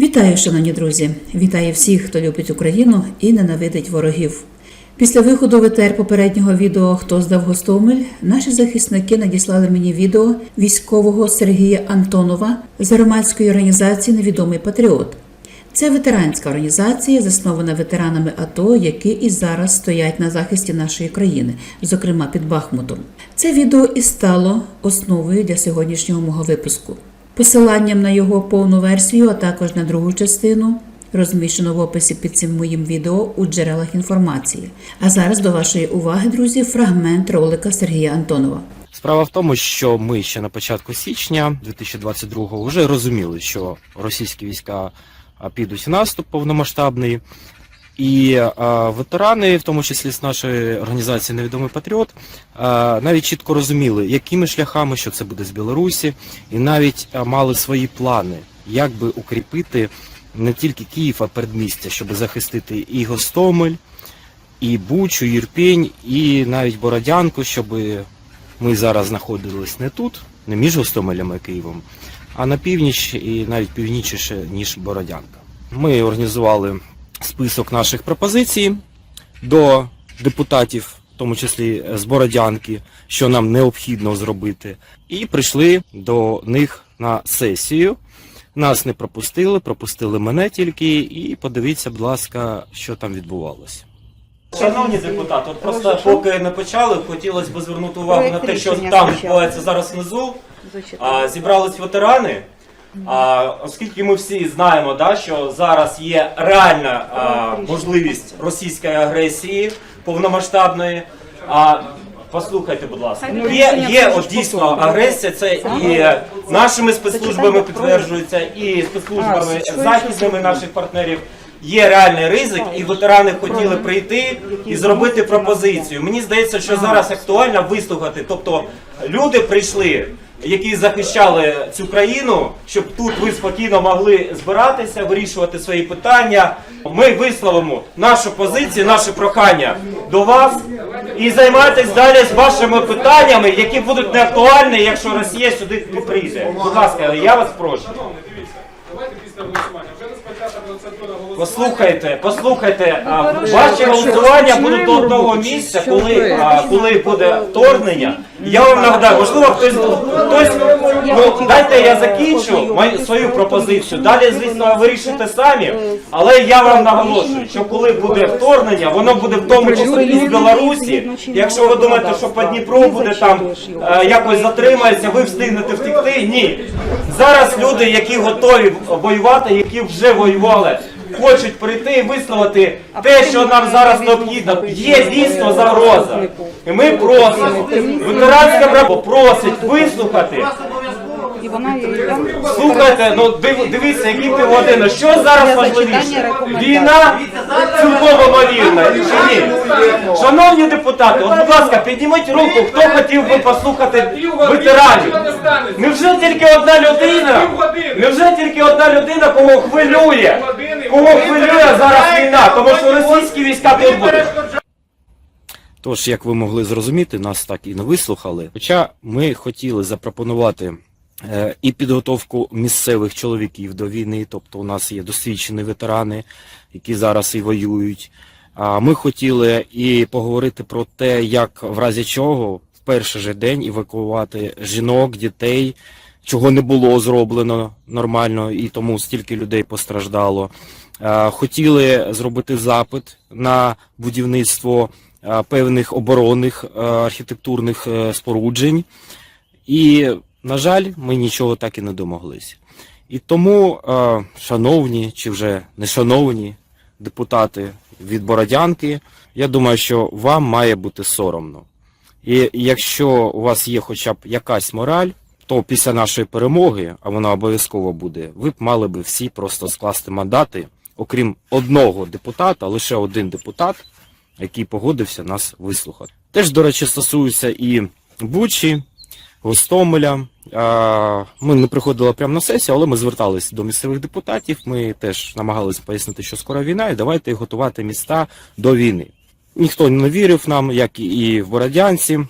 Вітаю, шановні друзі! Вітаю всіх, хто любить Україну і ненавидить ворогів. Після виходу в попереднього відео Хто здав Гостомель, наші захисники надіслали мені відео військового Сергія Антонова з громадської організації Невідомий Патріот. Це ветеранська організація, заснована ветеранами АТО, які і зараз стоять на захисті нашої країни, зокрема під Бахмутом. Це відео і стало основою для сьогоднішнього мого випуску. Посиланням на його повну версію, а також на другу частину, розміщено в описі під цим моїм відео у джерелах інформації. А зараз до вашої уваги, друзі, фрагмент ролика Сергія Антонова. Справа в тому, що ми ще на початку січня 2022-го вже розуміли, що російські війська підуть в наступ повномасштабний. І а, ветерани, в тому числі з нашої організації Невідомий Патріот, а, навіть чітко розуміли, якими шляхами, що це буде з Білорусі, і навіть а, мали свої плани, як би укріпити не тільки Київ, а передмістя, щоб захистити і Гостомель, і Бучу, і Ірпінь, і навіть Бородянку, щоб ми зараз знаходились не тут, не між Гостомелем і Києвом, а на північ і навіть північніше, ніж Бородянка. Ми організували список наших пропозицій до депутатів, в тому числі з Бородянки, що нам необхідно зробити, і прийшли до них на сесію. Нас не пропустили, пропустили мене тільки, і подивіться, будь ласка, що там відбувалося. Шановні депутати, от просто поки не почали, хотілося б звернути увагу на те, що там відбувається зараз внизу. А, зібрались ветерани. А, оскільки ми всі знаємо, да, що зараз є реальна а, можливість російської агресії повномасштабної. А, послухайте, будь ласка, є, є от дійсно агресія, це і нашими спецслужбами підтверджується, і спецслужбами західними наших партнерів. Є реальний ризик, і ветерани хотіли прийти і зробити пропозицію. Мені здається, що зараз актуально вислухати. Тобто люди прийшли, які захищали цю країну, щоб тут ви спокійно могли збиратися, вирішувати свої питання. Ми висловимо нашу позицію, наше прохання до вас і займайтесь далі з вашими питаннями, які будуть не актуальні, якщо Росія сюди не прийде. Будь ласка, я вас прошу. Давайте після голосування. Вже розпочата процедура голосування. Послухайте, послухайте, а, ваші голосування будуть до одного місця, коли, а, коли буде вторгнення. Я вам нагадаю, можливо, хтось хтось ну дайте я закінчу мою свою пропозицію. Далі, звісно, вирішите самі. Але я вам наголошую, що коли буде вторгнення, воно буде в тому числі і з Білорусі. Якщо ви думаєте, що по Дніпру буде там е, якось затримається, ви встигнете втекти. Ні. Зараз люди, які готові воювати, які вже воювали, хочуть прийти і висловити те, що нам зараз необхідно. Є дійсно загроза. І ми просимо, ветеранська браво просить вислухати. І вона там Слухайте, ну див, дивіться, які півгодини. Що зараз важливіше? Війна цілком чи ні? Шановні депутати, от, будь ласка, підніміть руку, хто хотів би послухати ветеранів. Невже тільки одна людина? Невже тільки одна людина, кого хвилює? Кого хвилює зараз війна? Тому що російські війська тут будуть. Тож, як ви могли зрозуміти, нас так і не вислухали. Хоча ми хотіли запропонувати і підготовку місцевих чоловіків до війни, тобто у нас є досвідчені ветерани, які зараз і воюють. А ми хотіли і поговорити про те, як в разі чого в перший же день евакуювати жінок, дітей, чого не було зроблено нормально, і тому стільки людей постраждало. Е, Хотіли зробити запит на будівництво е, певних оборонних е, архітектурних е, споруджень. І, на жаль, ми нічого так і не домоглися. І тому, е, шановні чи вже не шановні депутати від Бородянки, я думаю, що вам має бути соромно. І якщо у вас є хоча б якась мораль, то після нашої перемоги, а вона обов'язково буде, ви б мали би всі просто скласти мандати, окрім одного депутата, лише один депутат, який погодився нас вислухати. Теж, до речі, стосується і Бучі, Гостомеля. Ми не приходили прямо на сесію, але ми звертались до місцевих депутатів. Ми теж намагалися пояснити, що скоро війна, і давайте готувати міста до війни. Ніхто не вірив нам, як і в Бородянці.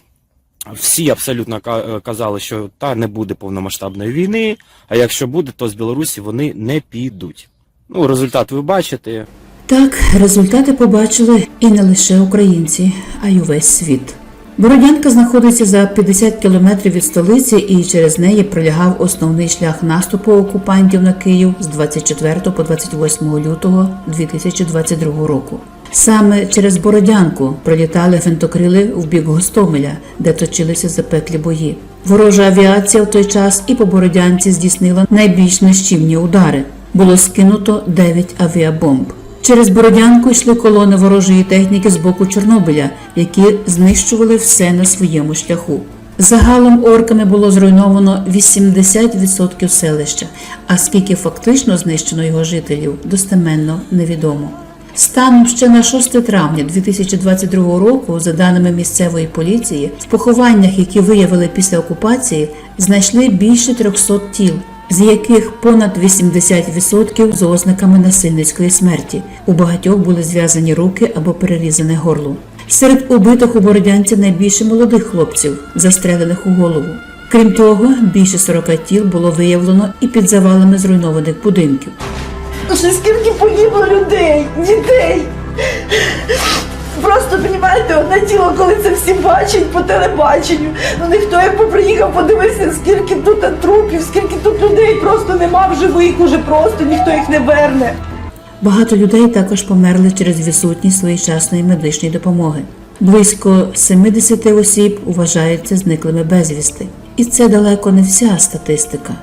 Всі абсолютно казали, що та не буде повномасштабної війни, а якщо буде, то з Білорусі вони не підуть. Ну, результат ви бачите. Так, результати побачили і не лише українці, а й увесь світ. Бородянка знаходиться за 50 кілометрів від столиці і через неї пролягав основний шлях наступу окупантів на Київ з 24 по 28 лютого 2022 року. Саме через Бородянку пролітали гвинтокрили в бік Гостомеля, де точилися запеклі бої. Ворожа авіація в той час і по Бородянці здійснила найбільш нищівні удари. Було скинуто 9 авіабомб. Через Бородянку йшли колони ворожої техніки з боку Чорнобиля, які знищували все на своєму шляху. Загалом орками було зруйновано 80% селища, а скільки фактично знищено його жителів, достеменно невідомо. Станом ще на 6 травня 2022 року, за даними місцевої поліції, в похованнях, які виявили після окупації, знайшли більше 300 тіл, з яких понад 80% з ознаками насильницької смерті. У багатьох були зв'язані руки або перерізане горло. Серед убитих у Бородянці найбільше молодих хлопців, застрелених у голову. Крім того, більше 40 тіл було виявлено і під завалами зруйнованих будинків. Ще скільки погибло людей, дітей. Просто, розумієте, одне тіло, коли це всі бачать по телебаченню. Ну ніхто якби приїхав, подивився, скільки тут трупів, скільки тут людей просто нема в живих, уже просто ніхто їх не верне. Багато людей також померли через відсутність своєчасної медичної допомоги. Близько 70 осіб вважаються зниклими безвісти. І це далеко не вся статистика.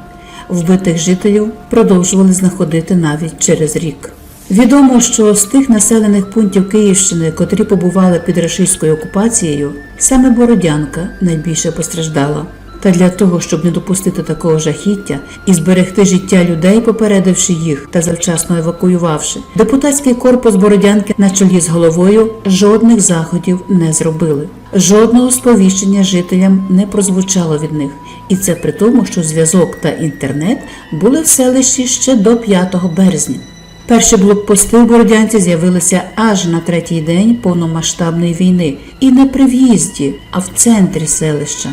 Вбитих жителів продовжували знаходити навіть через рік. Відомо, що з тих населених пунктів Київщини, котрі побували під рашистською окупацією, саме Бородянка найбільше постраждала. Та для того, щоб не допустити такого жахіття і зберегти життя людей, попередивши їх та завчасно евакуювавши, депутатський корпус Бородянки на чолі з головою жодних заходів не зробили. Жодного сповіщення жителям не прозвучало від них, і це при тому, що зв'язок та інтернет були в селищі ще до 5 березня. Перші блокпости в Бородянці з'явилися аж на третій день повномасштабної війни, і не при в'їзді, а в центрі селища.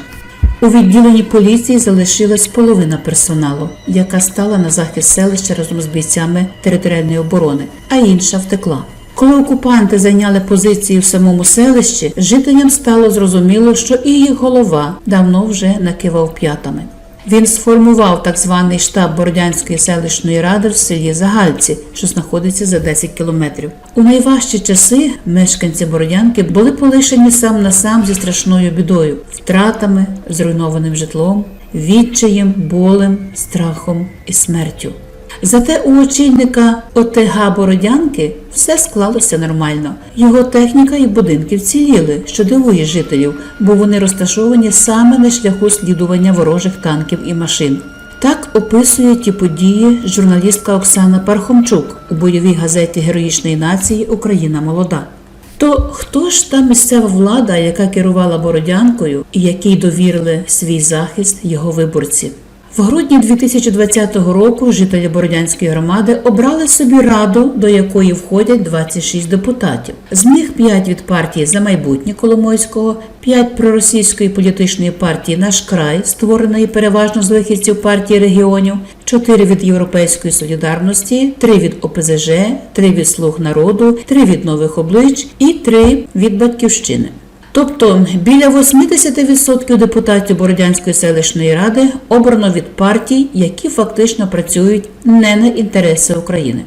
У відділенні поліції залишилась половина персоналу, яка стала на захист селища разом з бійцями територіальної оборони, а інша втекла. Коли окупанти зайняли позиції в самому селищі, жителям стало зрозуміло, що і їх голова давно вже накивав п'ятами. Він сформував так званий штаб Бородянської селищної ради в селі Загальці, що знаходиться за 10 кілометрів. У найважчі часи мешканці Бородянки були полишені сам на сам зі страшною бідою, втратами, зруйнованим житлом, відчаєм, болем, страхом і смертю. Зате у очільника ОТГ Бородянки все склалося нормально. Його техніка і будинки вціліли, що дивує жителів, бо вони розташовані саме на шляху слідування ворожих танків і машин. Так описує ті події журналістка Оксана Пархомчук у бойовій газеті Героїчної нації Україна молода. То хто ж та місцева влада, яка керувала Бородянкою і якій довірили свій захист його виборці? В грудні 2020 року жителі Бородянської громади обрали собі раду, до якої входять 26 депутатів. З них 5 від партії за майбутнє Коломойського, 5 проросійської політичної партії Наш край, створеної переважно з вихідців партії регіонів, 4 від Європейської солідарності, 3 від ОПЗЖ, 3 від Слуг народу, 3 від нових облич і 3 від батьківщини. Тобто біля 80% депутатів Бородянської селищної ради обрано від партій, які фактично працюють не на інтереси України.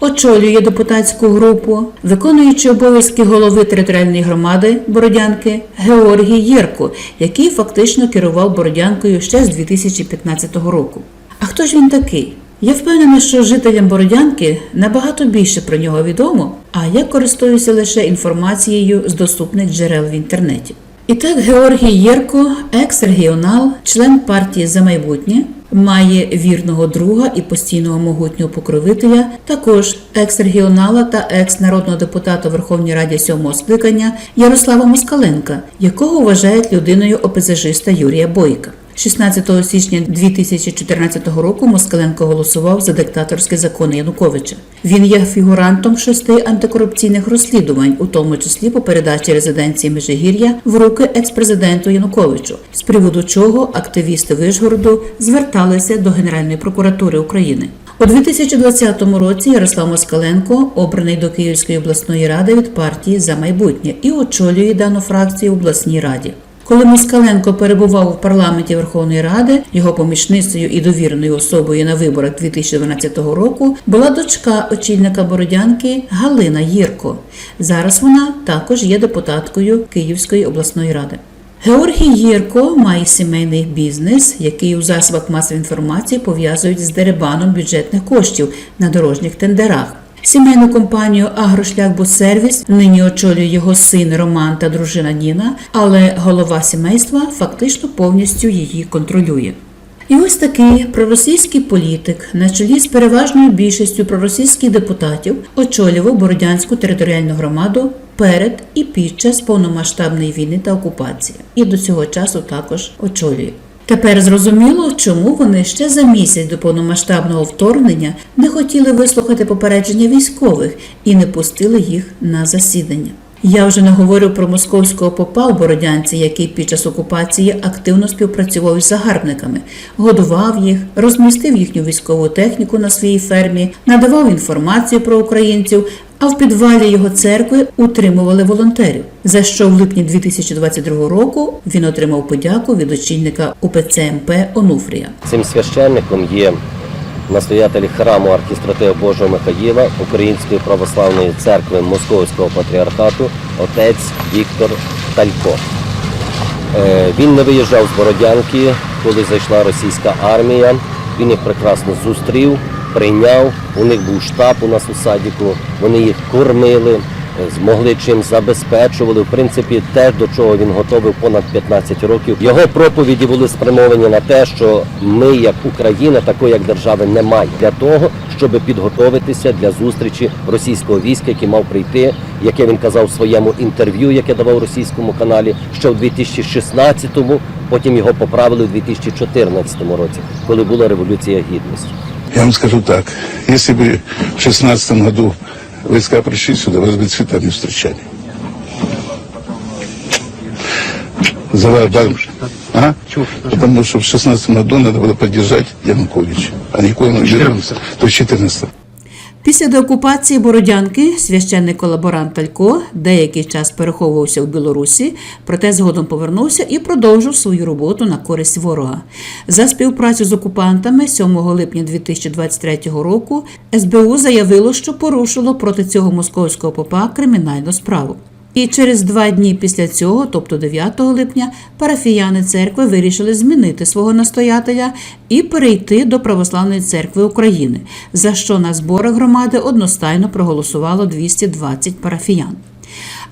Очолює депутатську групу, виконуючи обов'язки голови територіальної громади Бородянки Георгій Єрко, який фактично керував Бородянкою ще з 2015 року. А хто ж він такий? Я впевнена, що жителям Бородянки набагато більше про нього відомо, а я користуюся лише інформацією з доступних джерел в інтернеті. І так, Георгій Єрко, екс-регіонал, член партії за майбутнє, має вірного друга і постійного могутнього покровителя, також екс-регіонала та екс-народного депутата Верховної Ради сьомого скликання Ярослава Москаленка, якого вважають людиною ОПЗЖиста Юрія Бойка. 16 січня 2014 року Москаленко голосував за диктаторські закони Януковича. Він є фігурантом шести антикорупційних розслідувань, у тому числі по передачі резиденції Межигір'я в руки експрезиденту Януковичу, з приводу чого активісти Вишгороду зверталися до Генеральної прокуратури України. У 2020 році Ярослав Москаленко обраний до Київської обласної ради від партії за майбутнє і очолює дану фракцію в обласній раді. Коли Москаленко перебував у парламенті Верховної Ради, його помічницею і довіреною особою на виборах 2012 року була дочка очільника Бородянки Галина Єрко. Зараз вона також є депутаткою Київської обласної ради. Георгій Єрко має сімейний бізнес, який у засобах масової інформації пов'язують з деребаном бюджетних коштів на дорожніх тендерах. Сімейну компанію Агрошляхбудсервіс нині очолює його син Роман та дружина Ніна, але голова сімейства фактично повністю її контролює. І ось такий проросійський політик на чолі з переважною більшістю проросійських депутатів очолював Бородянську територіальну громаду перед і під час повномасштабної війни та окупації, і до цього часу також очолює. Тепер зрозуміло, чому вони ще за місяць до повномасштабного вторгнення не хотіли вислухати попередження військових і не пустили їх на засідання. Я вже не говорю про московського попа в Бородянці, який під час окупації активно співпрацював із загарбниками, годував їх, розмістив їхню військову техніку на своїй фермі, надавав інформацію про українців. А в підвалі його церкви утримували волонтерів, за що в липні 2022 року він отримав подяку від очільника УПЦ МП Онуфрія. Цим священником є настоятель храму архістратея Божого Михаїла Української православної церкви Московського патріархату отець Віктор Талько. Е, Він не виїжджав з Бородянки, коли зайшла російська армія. Він їх прекрасно зустрів, прийняв. У них був штаб у нас у садіку. Вони їх кормили, е, змогли чим забезпечували. В принципі, те, до чого він готовий понад 15 років. Його проповіді були спрямовані на те, що ми, як Україна, такої як держави, немає для того, щоб підготовитися для зустрічі російського війська, який мав прийти, яке він казав в своєму інтерв'ю, яке давав російському каналі, ще в 2016-му, потім його поправили у 2014 році, коли була революція гідності. Я вам скажу так, если бы в шестнадцатом году войска пришли сюда, вас бы цветами встречали. За да, а? Потому что в шестнадцатом году надо было поддержать Януковича, а не Януковича, то в 14 Після деокупації Бородянки священний колаборант Талько деякий час переховувався в Білорусі, проте згодом повернувся і продовжив свою роботу на користь ворога. За співпрацю з окупантами 7 липня 2023 року СБУ заявило, що порушило проти цього московського попа кримінальну справу. І через два дні після цього, тобто 9 липня, парафіяни церкви вирішили змінити свого настоятеля і перейти до Православної церкви України, за що на зборах громади одностайно проголосувало 220 парафіян.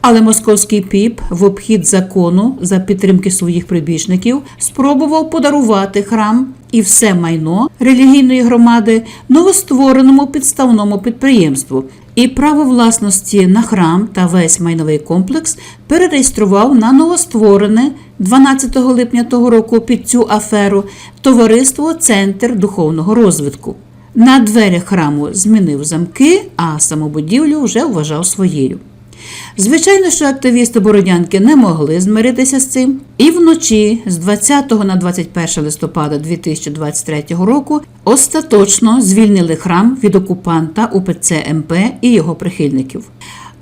Але московський піп в обхід закону за підтримки своїх прибічників спробував подарувати храм і все майно релігійної громади новоствореному підставному підприємству. І право власності на храм та весь майновий комплекс перереєстрував на новостворене 12 липня того року під цю аферу товариство Центр духовного розвитку. На дверях храму змінив замки, а самобудівлю вже вважав своєю. Звичайно, що активісти Бородянки не могли змиритися з цим, і вночі з 20 на 21 листопада 2023 року остаточно звільнили храм від окупанта УПЦ МП і його прихильників.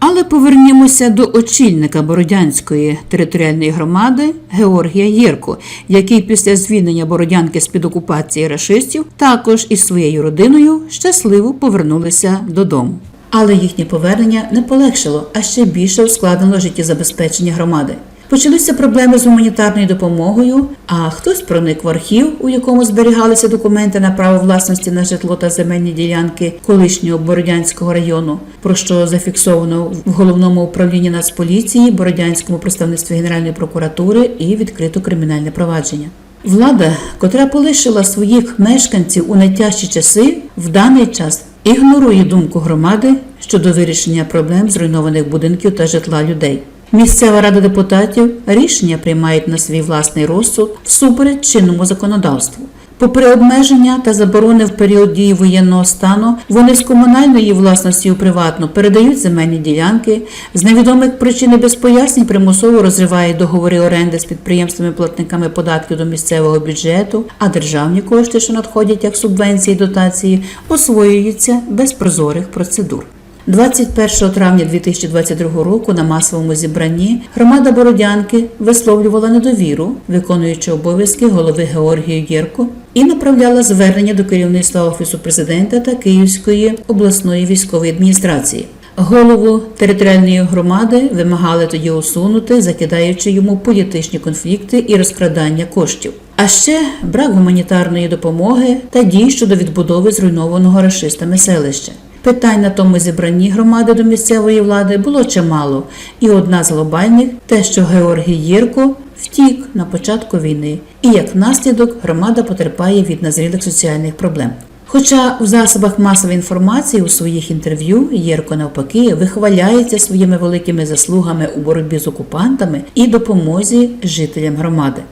Але повернімося до очільника Бородянської територіальної громади Георгія Єрко, який після звільнення Бородянки з під окупації рашистів також із своєю родиною щасливо повернулися додому. Але їхнє повернення не полегшило, а ще більше ускладнило життєзабезпечення громади. Почалися проблеми з гуманітарною допомогою, а хтось проник в архів, у якому зберігалися документи на право власності на житло та земельні ділянки колишнього Бородянського району, про що зафіксовано в головному управлінні Нацполіції, Бородянському представництві Генеральної прокуратури і відкрито кримінальне провадження. Влада, котра полишила своїх мешканців у найтяжчі часи, в даний час ігнорує думку громади щодо вирішення проблем зруйнованих будинків та житла людей. Місцева рада депутатів рішення приймають на свій власний розсуд всупереч чинному законодавству. Попри обмеження та заборони в період дії воєнного стану, вони з комунальної власності у приватну передають земельні ділянки, з невідомих причин і без пояснень примусово розривають договори оренди з підприємствами-платниками податків до місцевого бюджету, а державні кошти, що надходять як субвенції і дотації, освоюються без прозорих процедур. 21 травня 2022 року на масовому зібранні громада Бородянки висловлювала недовіру, виконуючи обов'язки голови Георгію Єрко, і направляла звернення до керівництва офісу президента та Київської обласної військової адміністрації. Голову територіальної громади вимагали тоді усунути, закидаючи йому політичні конфлікти і розкрадання коштів. А ще брак гуманітарної допомоги та дій щодо відбудови зруйнованого рашистами селища. Питань на тому зібранні громади до місцевої влади було чимало, і одна з глобальних те, що Георгій Єрко втік на початку війни, і як наслідок громада потерпає від назрілих соціальних проблем. Хоча в засобах масової інформації у своїх інтерв'ю Єрко навпаки вихваляється своїми великими заслугами у боротьбі з окупантами і допомозі жителям громади.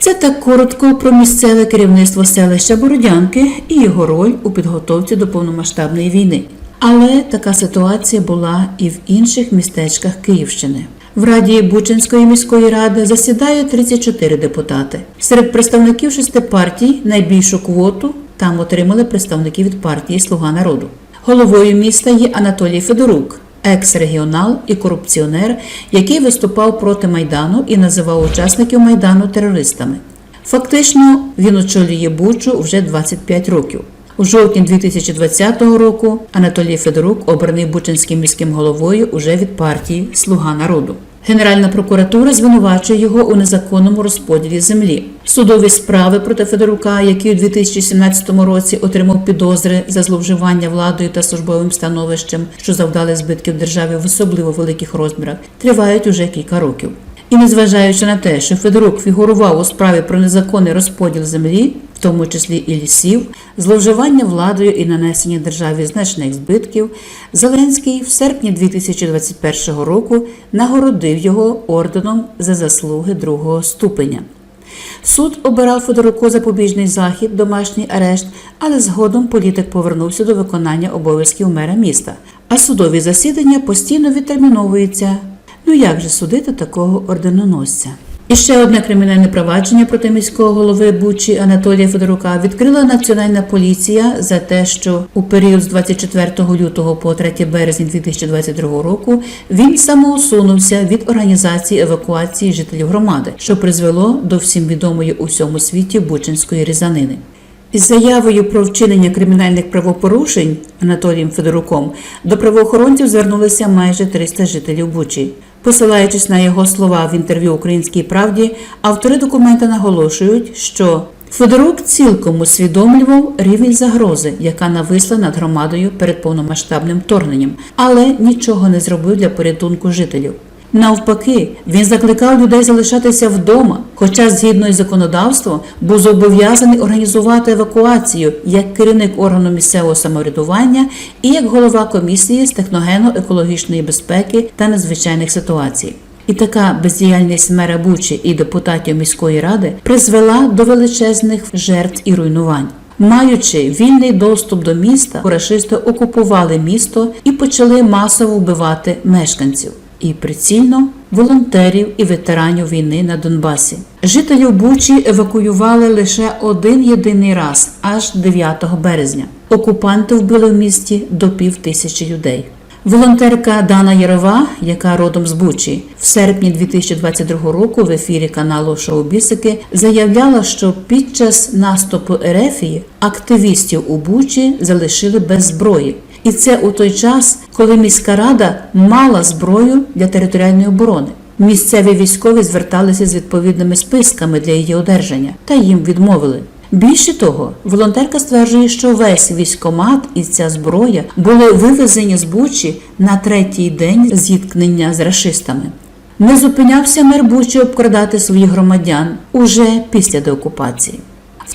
Це так коротко про місцеве керівництво селища Бородянки і його роль у підготовці до повномасштабної війни. Але така ситуація була і в інших містечках Київщини. В Раді Бучинської міської ради засідає 34 депутати. Серед представників шести партій найбільшу квоту там отримали представники від партії Слуга народу. Головою міста є Анатолій Федорук, екс-регіонал і корупціонер, який виступав проти майдану і називав учасників майдану терористами. Фактично, він очолює Бучу вже 25 років. У жовтні 2020 року Анатолій Федорук обраний Бучинським міським головою уже від партії Слуга народу. Генеральна прокуратура звинувачує його у незаконному розподілі землі. Судові справи проти Федорука, який у 2017 році отримав підозри за зловживання владою та службовим становищем, що завдали збитків державі в особливо великих розмірах, тривають уже кілька років. І незважаючи на те, що Федорук фігурував у справі про незаконний розподіл землі, тому числі і лісів, зловживання владою і нанесення державі значних збитків, Зеленський в серпні 2021 року нагородив його орденом за заслуги другого ступеня. Суд обирав Федоруку запобіжний захід, домашній арешт, але згодом політик повернувся до виконання обов'язків мера міста. А судові засідання постійно відтерміновуються. Ну як же судити такого орденоносця? І ще одне кримінальне провадження проти міського голови Бучі Анатолія Федорука відкрила Національна поліція за те, що у період з 24 лютого по 3 березня 2022 року він самоусунувся від організації евакуації жителів громади, що призвело до всім відомої у всьому світі Бучинської різанини. Із заявою про вчинення кримінальних правопорушень Анатолієм Федоруком до правоохоронців звернулися майже 300 жителів Бучі. Посилаючись на його слова в інтерв'ю Українській правді, автори документа наголошують, що Федорук цілком усвідомлював рівень загрози, яка нависла над громадою перед повномасштабним вторгненням, але нічого не зробив для порятунку жителів. Навпаки, він закликав людей залишатися вдома, хоча, згідно із законодавством, був зобов'язаний організувати евакуацію як керівник органу місцевого самоврядування і як голова комісії з техногенно-екологічної безпеки та надзвичайних ситуацій. І така бездіяльність мера Бучі і депутатів міської ради призвела до величезних жертв і руйнувань. Маючи вільний доступ до міста, рашисти окупували місто і почали масово вбивати мешканців і прицільно волонтерів і ветеранів війни на Донбасі. Жителів Бучі евакуювали лише один єдиний раз, аж 9 березня. Окупанти вбили в місті до пів тисячі людей. Волонтерка Дана Ярова, яка родом з Бучі, в серпні 2022 року в ефірі каналу Шоу Бісики заявляла, що під час наступу Ерефії активістів у Бучі залишили без зброї. І це у той час, коли міська рада мала зброю для територіальної оборони. Місцеві військові зверталися з відповідними списками для її одержання, та їм відмовили. Більше того, волонтерка стверджує, що весь військомат і ця зброя були вивезені з Бучі на третій день зіткнення з рашистами. Не зупинявся мер Бучі обкрадати своїх громадян уже після деокупації.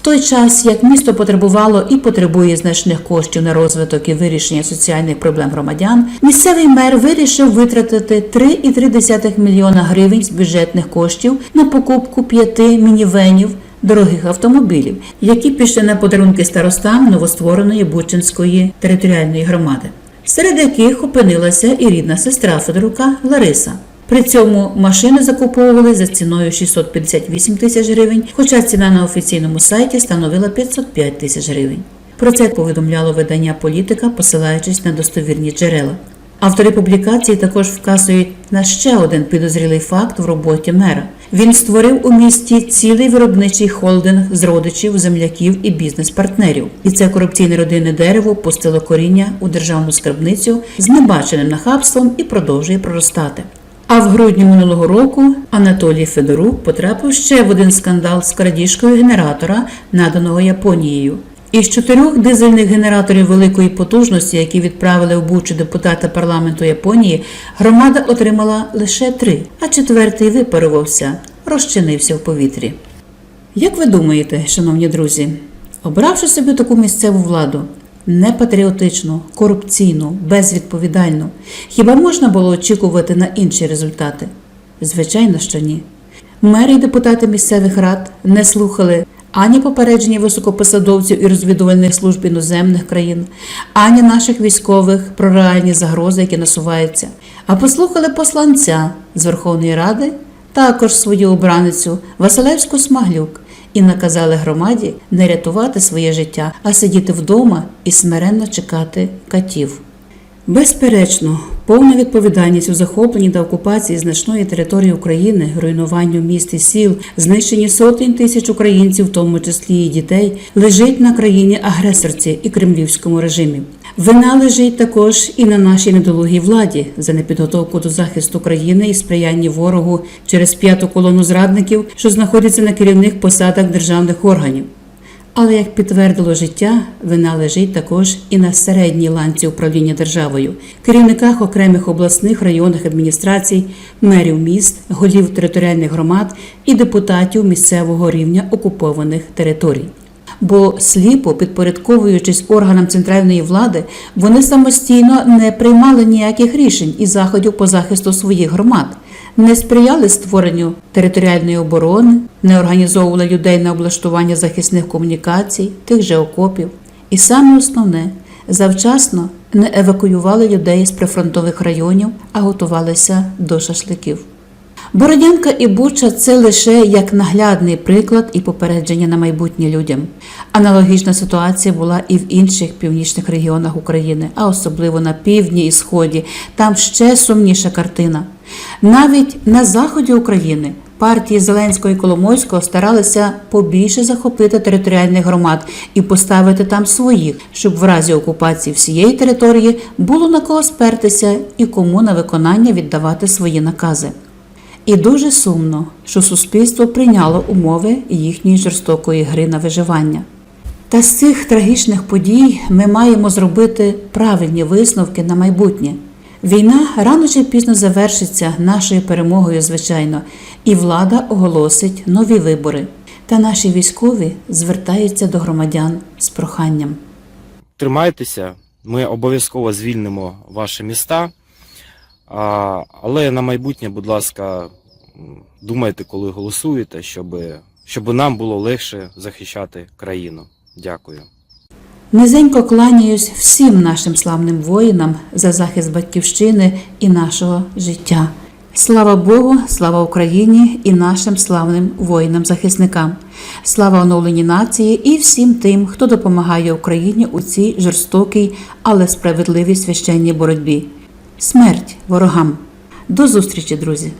Той час, як місто потребувало і потребує значних коштів на розвиток і вирішення соціальних проблем громадян, місцевий мер вирішив витратити 3,3 мільйона гривень з бюджетних коштів на покупку п'яти мінівенів дорогих автомобілів, які пішли на подарунки старостам новоствореної Бучинської територіальної громади, серед яких опинилася і рідна сестра Федорука Лариса. При цьому машини закуповували за ціною 658 тисяч гривень, хоча ціна на офіційному сайті становила 505 тисяч гривень. Про це повідомляло видання політика, посилаючись на достовірні джерела. Автори публікації також вказують на ще один підозрілий факт в роботі мера. Він створив у місті цілий виробничий холдинг з родичів, земляків і бізнес-партнерів. І це корупційне родинне дерево пустило коріння у державну скарбницю з небаченим нахабством і продовжує проростати. А в грудні минулого року Анатолій Федорук потрапив ще в один скандал з крадіжкою генератора, наданого Японією. Із чотирьох дизельних генераторів великої потужності, які відправили в Бучу депутата парламенту Японії, громада отримала лише три, а четвертий випарувався, розчинився в повітрі. Як ви думаєте, шановні друзі, обравши собі таку місцеву владу, непатріотичну, корупційну, безвідповідальну, хіба можна було очікувати на інші результати? Звичайно, що ні. Мери і депутати місцевих рад не слухали ані попередження високопосадовців і розвідувальних служб іноземних країн, ані наших військових про реальні загрози, які насуваються, а послухали посланця з Верховної Ради, також свою обраницю Василевську Смаглюк, і наказали громаді не рятувати своє життя, а сидіти вдома і смиренно чекати катів. Безперечно, повна відповідальність у захопленні та окупації значної території України, руйнуванню міст і сіл, знищенні сотень тисяч українців, в тому числі і дітей, лежить на країні агресорці і кремлівському режимі. Вина лежить також і на нашій недолугій владі за непідготовку до захисту країни і сприяння ворогу через п'яту колону зрадників, що знаходяться на керівних посадах державних органів. Але як підтвердило життя, вина лежить також і на середній ланці управління державою, керівниках окремих обласних районних адміністрацій, мерів міст, голів територіальних громад і депутатів місцевого рівня окупованих територій. Бо сліпо підпорядковуючись органам центральної влади, вони самостійно не приймали ніяких рішень і заходів по захисту своїх громад, не сприяли створенню територіальної оборони, не організовували людей на облаштування захисних комунікацій, тих же окопів. І саме основне завчасно не евакуювали людей з прифронтових районів, а готувалися до шашликів. Бородянка і Буча це лише як наглядний приклад і попередження на майбутнє людям. Аналогічна ситуація була і в інших північних регіонах України, а особливо на півдні і сході. Там ще сумніша картина. Навіть на заході України партії Зеленського і Коломойського старалися побільше захопити територіальних громад і поставити там своїх, щоб в разі окупації всієї території було на кого спертися і кому на виконання віддавати свої накази. І дуже сумно, що суспільство прийняло умови їхньої жорстокої гри на виживання. Та з цих трагічних подій ми маємо зробити правильні висновки на майбутнє. Війна рано чи пізно завершиться нашою перемогою, звичайно, і влада оголосить нові вибори. Та наші військові звертаються до громадян з проханням. Тримайтеся, ми обов'язково звільнимо ваші міста. А, але на майбутнє, будь ласка, думайте, коли голосуєте, щоб, щоб нам було легше захищати країну. Дякую. Низенько кланяюсь всім нашим славним воїнам за захист батьківщини і нашого життя. Слава Богу, слава Україні і нашим славним воїнам-захисникам. Слава оновленій нації і всім тим, хто допомагає Україні у цій жорстокій, але справедливій священній боротьбі. Смерть ворогам. До зустрічі, друзі!